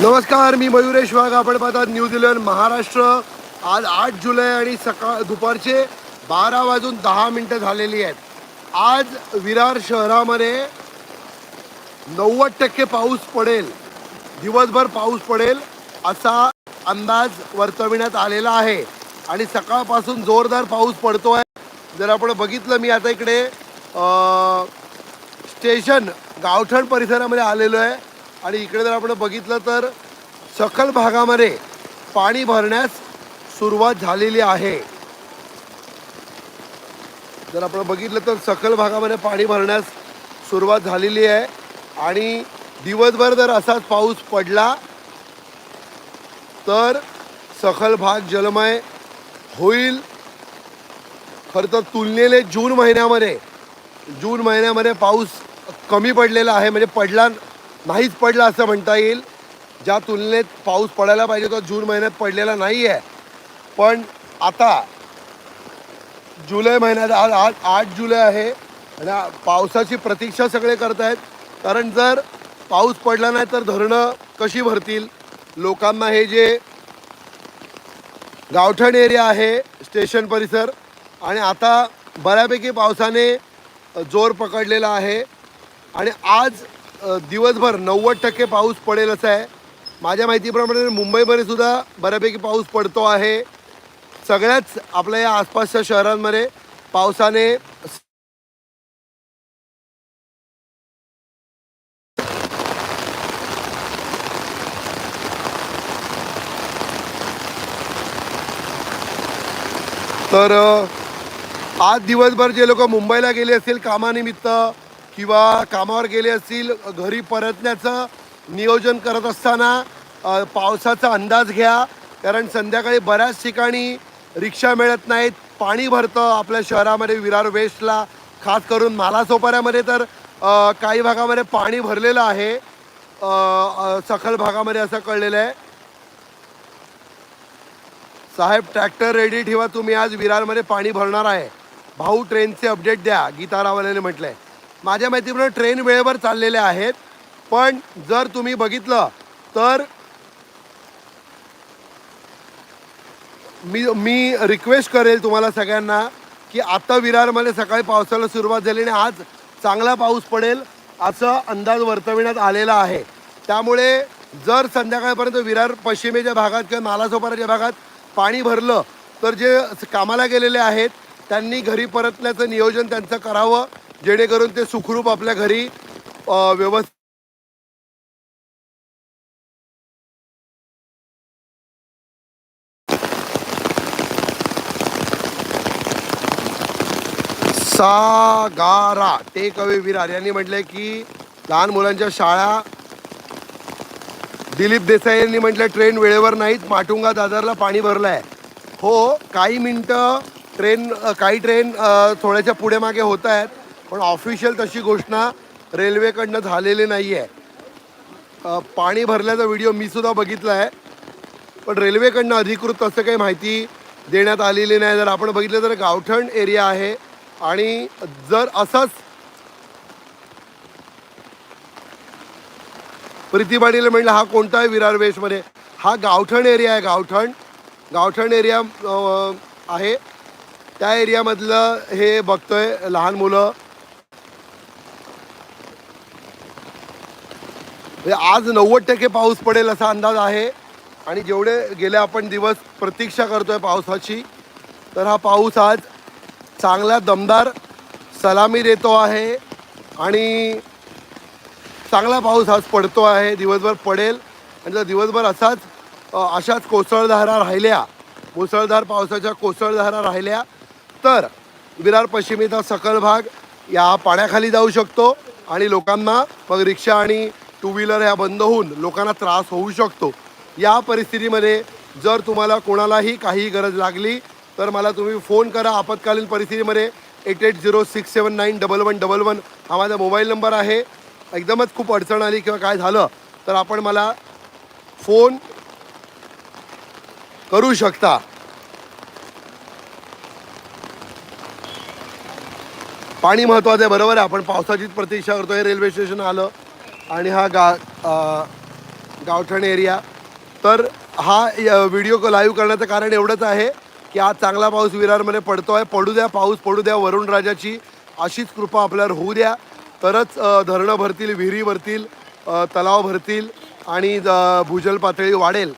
नमस्कार मी मयुरेश वाघ. आपण पाहतात न्यूझीलंड महाराष्ट्र. आज आठ जुलै आणि सकाळ दुपारचे बारा वाजून दहा मिनटं झालेली आहेत. आज विरार शहरामध्ये नव्वद टक्के पाऊस पडेल. दिवसभर पाऊस पडेल असा अंदाज वर्तविण्यात आलेला आहे. आणि सकाळपासून जोरदार पाऊस पडतो आहे जर आपण बघितलं मी आता इकडे स्टेशन गावठण परिसरामध्ये आलेलो आहे. आणि इकडे जर आपण बघितलं तर सखल भागामध्ये पाणी भरण्यास सुरुवात झालेली आहे. जर आपण बघितलं तर सखल भागामध्ये पाणी भरण्यास सुरुवात झालेली आहे. आणि दिवसभर जर असाच पाऊस पडला तर सखल भाग जलमय होईल. खरं तर तुलनेने जून महिन्यामध्ये जून महिन्यामध्ये पाऊस कमी पडलेला आहे म्हणजे पडला नाहीच पडला असं म्हणता येईल. ज्या तुलनेत पाऊस पडायला पाहिजे तो जून महिन्यात पडलेला नाही आहे पण आता जुलै महिन्यात आज आज आठ जुलै आहे आणि पावसाची प्रतीक्षा सगळे करत आहेत कारण जर पाऊस पडला नाही तर धरणं कशी भरतील? लोकांना हे जे गावठण एरिया आहे स्टेशन परिसर आणि आता बऱ्यापैकी पावसाने जोर पकडलेला आहे. आणि आज दिवसभर नव्वद टक्के पाऊस पडेल असं आहे. माझ्या माहितीप्रमाणे मुंबईमध्ये सुद्धा बऱ्यापैकी पाऊस पडतो आहे. सगळ्याच आपल्या या आसपासच्या शहरांमध्ये पावसाने तर आज दिवसभर जे लोक मुंबईला गेले असतील कामानिमित्त किंवा कामावर गेले असतील घरी परतण्याचं नियोजन करत असताना पावसाचा अंदाज घ्या. कारण संध्याकाळी बऱ्याच ठिकाणी रिक्षा मिळत नाहीत. पाणी भरतं आपल्या शहरामध्ये विरार वेस्टला. खास करून मालासोपाऱ्यामध्ये तर काही भागामध्ये पाणी भरलेलं आहे. सखल भागामध्ये असं कळलेलं आहे. साहेब ट्रॅक्टर रेडी ठेवा. तुम्ही आज विरारमध्ये पाणी भरणार आहे. भाऊ ट्रेनचे अपडेट द्या. गीता म्हटलं म्हटलंय. माझ्या माहितीप्रमाणे ट्रेन वेळेवर चाललेल्या आहेत. पण जर तुम्ही बघितलं तर मी मी रिक्वेस्ट करेल तुम्हाला सगळ्यांना की आता विरारमध्ये सकाळी पावसाला सुरुवात झाली आणि आज चांगला पाऊस पडेल असं अंदाज वर्तविण्यात आलेला आहे. त्यामुळे जर संध्याकाळपर्यंत विरार पश्चिमेच्या भागात किंवा नालासोपाराच्या भागात पाणी भरलं तर जे कामाला गेलेले आहेत त्यांनी घरी परतण्याचं नियोजन त्यांचं करावं. जेणेकरून ते सुखरूप आपल्या घरी व्यवस्थित सागारा. टेक अवे विरार यांनी म्हटलंय की लहान मुलांच्या शाळा दिलीप देसाई यांनी म्हटलं ट्रेन वेळेवर नाहीत माटुंगा दादरला पाणी भरलं आहे हो काही मिनटं ट्रेन काही ट्रेन थोड्याच्या पुढे मागे होत आहेत. पण ऑफिशियल तशी घोषणा रेल्वेकडनं झालेली नाही आहे पाणी भरल्याचा व्हिडिओ मी सुद्धा बघितला आहे पण रेल्वेकडनं अधिकृत तसं काही माहिती देण्यात आलेली नाही. जर आपण बघितलं तर गावठण एरिया आहे. आणि जर असंच प्रीती पाटील म्हणलं हा कोणता आहे विरार वेशमध्ये? हा गावठण एरिया आहे गावठण. गावठण एरिया आहे. त्या एरियामधलं हे बघतोय लहान मुलं. म्हणजे आज नव्वद टक्के पाऊस पडेल असा अंदाज आहे. आणि जेवढे गेले आपण दिवस प्रतीक्षा करतोय पावसाची तर हा पाऊस आज चांगला दमदार सलामी देतो आहे. आणि चांगला पाऊस आज पडतो आहे. दिवसभर पडेल. आणि जर दिवसभर असाच अशाच कोसळधारा राहिल्या मुसळधार पावसाच्या कोसळधारा राहिल्या तर विरार पश्चिमेचा सकल भाग या पाण्याखाली जाऊ शकतो. आणि लोकांना मग रिक्षा आणि टू व्हीलर ह्या बंद होऊन लोकांना त्रास होऊ शकतो. या परिस्थितीमध्ये जर तुम्हाला कोणालाही काही गरज लागली तर मला तुम्ही फोन करा. आपत्कालीन परिस्थितीमध्ये eight eight zero six seven nine double one double one हा माझा मोबाईल नंबर आहे. एकदमच खूप अडचण आली किंवा काय झालं तर आपण मला फोन करू शकता. पाणी महत्त्वाचं आहे बरोबर आहे. आपण पावसाचीच प्रतीक्षा करतोय रेल्वे स्टेशन आलं. आणि हा गा गावठण एरिया तर हा य- व्हिडिओ लाईव्ह करण्याचं कारण एवढंच आहे की आज चांगला पाऊस विरारमध्ये पडतो आहे पडू द्या पाऊस पडू द्या वरुण राजाची अशीच कृपा आपल्यावर होऊ द्या. तरच धरणं भरतील विहिरी भरतील तलाव भरतील आणि भूजल पातळी वाढेल.